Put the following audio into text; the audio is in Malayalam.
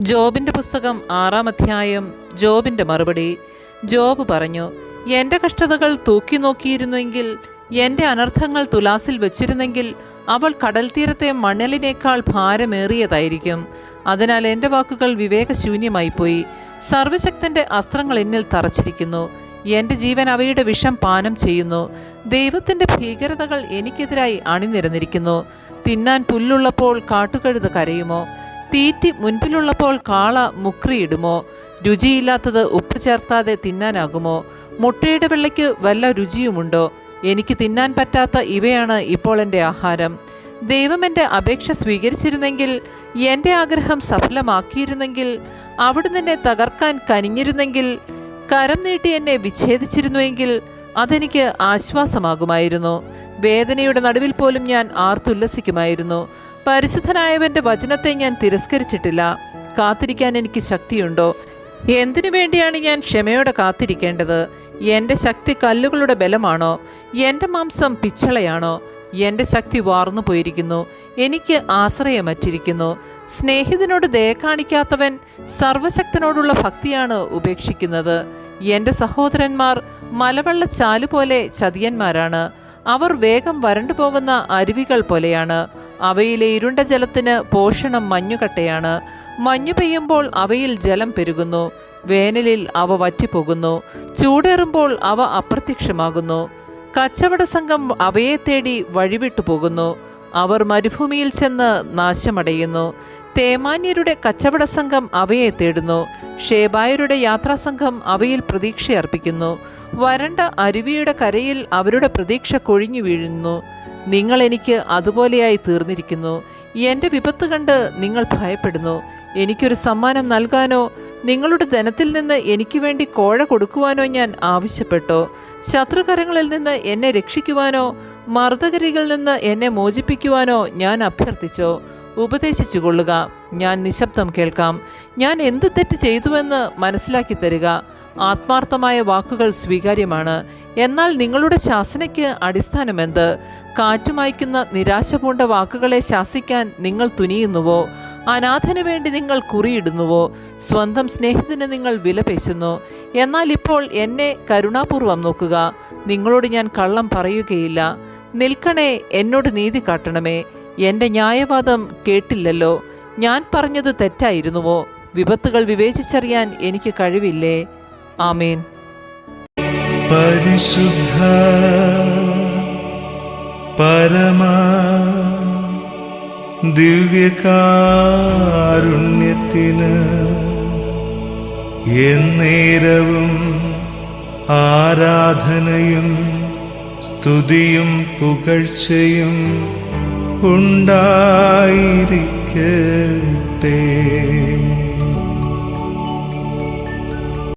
ജോബിന്റെ പുസ്തകം ആറാം അധ്യായം ജോബിന്റെ മറുപടി. ജോബ് പറഞ്ഞു എന്റെ കഷ്ടതകൾ തൂക്കി നോക്കിയിരുന്നുവെങ്കിൽ എന്റെ അനർത്ഥങ്ങൾ തുലാസിൽ വെച്ചിരുന്നെങ്കിൽ അവൾ കടൽ തീരത്തെ മണലിനേക്കാൾ ഭാരമേറിയതായിരിക്കും. അതിനാൽ എന്റെ വാക്കുകൾ വിവേകശൂന്യമായിപ്പോയി. സർവശക്തന്റെ അസ്ത്രങ്ങൾ എന്നിൽ തറച്ചിരിക്കുന്നു. എന്റെ ജീവൻ അവയുടെ വിഷം പാനം ചെയ്യുന്നു. ദൈവത്തിന്റെ ഭീകരതകൾ എനിക്കെതിരായി അണിനിരന്നിരിക്കുന്നു. തിന്നാൻ പുല്ലുള്ളപ്പോൾ കാട്ടുകഴുത് കരയുമോ? തീറ്റി മുൻപിലുള്ളപ്പോൾ കാള മുക്രിയിടുമോ? രുചിയില്ലാത്തത് ഉപ്പ് ചേർത്താതെ തിന്നാനാകുമോ? മുട്ടയുടെ വെള്ളയ്ക്ക് വല്ല രുചിയുമുണ്ടോ? എനിക്ക് തിന്നാൻ പറ്റാത്ത ഇവയാണ് ഇപ്പോൾ എന്റെ ആഹാരം. ദൈവം എന്റെ അപേക്ഷ സ്വീകരിച്ചിരുന്നെങ്കിൽ എന്റെ ആഗ്രഹം സഫലമാക്കിയിരുന്നെങ്കിൽ അവിടുന്ന് എന്നെ തകർക്കാൻ കനിഞ്ഞിരുന്നെങ്കിൽ കരം നീട്ടി എന്നെ വിച്ഛേദിച്ചിരുന്നുവെങ്കിൽ അതെനിക്ക് ആശ്വാസമാകുമായിരുന്നു. വേദനയുടെ നടുവിൽ പോലും ഞാൻ ആർത്തുല്ലസിക്കുമായിരുന്നു. പരിശുദ്ധനായവന്റെ വചനത്തെ ഞാൻ തിരസ്കരിച്ചിട്ടില്ല. കാത്തിരിക്കാൻ എനിക്ക് ശക്തിയുണ്ടോ? എന്തിനു വേണ്ടിയാണ് ഞാൻ ക്ഷമയോടെ കാത്തിരിക്കേണ്ടത്? എന്റെ ശക്തി കല്ലുകളുടെ ബലമാണോ? എന്റെ മാംസം പിച്ചളയാണോ? എന്റെ ശക്തി വാർന്നു പോയിരിക്കുന്നു. എനിക്ക് ആശ്രയമറ്റിരിക്കുന്നു. സ്നേഹിതനോട് ദയ കാണിക്കാത്തവൻ സർവശക്തനോടുള്ള ഭക്തിയാണ് ഉപേക്ഷിക്കുന്നത്. എന്റെ സഹോദരന്മാർ മലവെള്ള പോലെ ചതിയന്മാരാണ്. അവർ വേഗം വരണ്ടു പോകുന്ന അരുവികൾ പോലെയാണ്. അവയിലെ ഇരുണ്ട ജലത്തിന് പോഷണം മഞ്ഞുകട്ടയാണ്. മഞ്ഞു പെയ്യുമ്പോൾ അവയിൽ ജലം പെരുകുന്നു. വേനലിൽ അവ വറ്റിപ്പോകുന്നു. ചൂടേറുമ്പോൾ അവ അപ്രത്യക്ഷമാകുന്നു. കച്ചവട സംഘം അവയെ തേടി വഴിവിട്ടു പോകുന്നു. അവർ മരുഭൂമിയിൽ ചെന്ന് നാശമടയുന്നു. തേമാന്യരുടെ കച്ചവട സംഘം അവയെ തേടുന്നു. ഷേബായരുടെ യാത്രാസംഘം അവയിൽ പ്രതീക്ഷയർപ്പിക്കുന്നു വരണ്ട അരുവിയുടെ കരയിൽ അവരുടെ പ്രതീക്ഷ കൊഴിഞ്ഞു വീഴുന്നു. നിങ്ങൾ എനിക്ക് അതുപോലെയായി തീർന്നിരിക്കുന്നു. എന്റെ വിപത്ത് കണ്ട് നിങ്ങൾ ഭയപ്പെടുന്നു. എനിക്കൊരു സമ്മാനം നൽകാനോ നിങ്ങളുടെ ധനത്തിൽ നിന്ന് എനിക്ക് വേണ്ടി കോഴ കൊടുക്കുവാനോ ഞാൻ ആവശ്യപ്പെട്ടോ ശത്രുകരങ്ങളിൽ നിന്ന് എന്നെ രക്ഷിക്കുവാനോ മർദ്ദകരികളിൽ നിന്ന് എന്നെ മോചിപ്പിക്കുവാനോ ഞാൻ അഭ്യർത്ഥിച്ചോ ഉപദേശിച്ചു കൊള്ളുക ഞാൻ നിശബ്ദം കേൾക്കാം. ഞാൻ എന്ത് തെറ്റ് ചെയ്തുവെന്ന് മനസ്സിലാക്കി തരിക. ആത്മാർത്ഥമായ വാക്കുകൾ സ്വീകാര്യമാണ്. എന്നാൽ നിങ്ങളുടെ ശാസനയ്ക്ക് അടിസ്ഥാനമെന്ത്? കാറ്റുമായ്ക്കുന്ന നിരാശ പൂണ്ട വാക്കുകളെ ശാസിക്കാൻ നിങ്ങൾ തുനിയുന്നുവോ? അനാഥന് വേണ്ടി നിങ്ങൾ കുറിയിടുന്നുവോ? സ്വന്തം സ്നേഹത്തിന് നിങ്ങൾ വിലപേശുന്നു എന്നാൽ ഇപ്പോൾ എന്നെ കരുണാപൂർവം നോക്കുക. നിങ്ങളോട് ഞാൻ കള്ളം പറയുകയില്ല. നിൽക്കണേ എന്നോട് നീതി കാട്ടണമേ. എന്റെ ന്യായവാദം കേട്ടില്ലല്ലോ. ഞാൻ പറഞ്ഞത് തെറ്റായിരുന്നുവോ? വിപത്തുകൾ വിവേചിച്ചറിയാൻ എനിക്ക് കഴിവില്ലേ? ആമേൻ. പരിശുദ്ധ പരമ ദിവ്യകാരുണ്യത്തിന് എന്നേരവും ആരാധനയും സ്തുതിയും പുകഴ്ചയും ഉണ്ടായിരിക്കട്ടെ